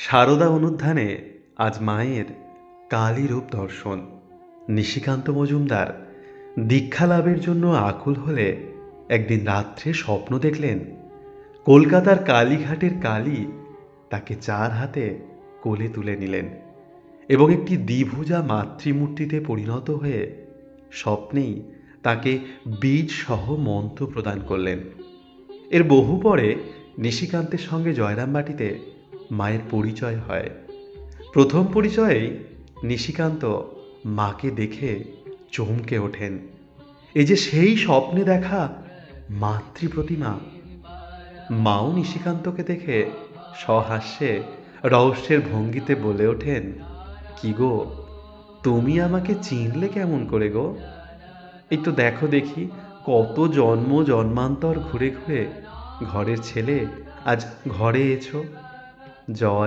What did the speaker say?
সারদা অনুধ্যানে আজ মায়ের কালী রূপ দর্শন। নিশিকান্ত মজুমদার দীক্ষা লাভের জন্য আকুল হলে একদিন রাত্রে স্বপ্ন দেখলেন, কলকাতার কালীঘাটের কালী তাকে চার হাতে কোলে তুলে নিলেন এবং একটি দ্বিভুজা মাতৃমূর্তিতে পরিণত হয়ে স্বপ্নেই তাকে বীজ সহ মন্ত্র প্রদান করলেন। এর বহু পরে নিশিকান্তের সঙ্গে জয়রামবাটিতে মায়ের পরিচয় হয়। প্রথম পরিচয়েই নিশিকান্ত মাকে দেখে চমকে ওঠেন। এই যে সেই স্বপ্নে দেখা মাতৃ প্রতিমা মাও নিশিকান্তকে দেখে সহাস্যে রহস্যের ভঙ্গিতে বলে ওঠেন, কি গো, তুমি আমাকে চিনলে কেমন করে গো? এই তো দেখো দেখি, কত জন্ম জন্মান্তর ঘুরে ঘুরে ঘরের ছেলে আজ ঘরে এছো? joy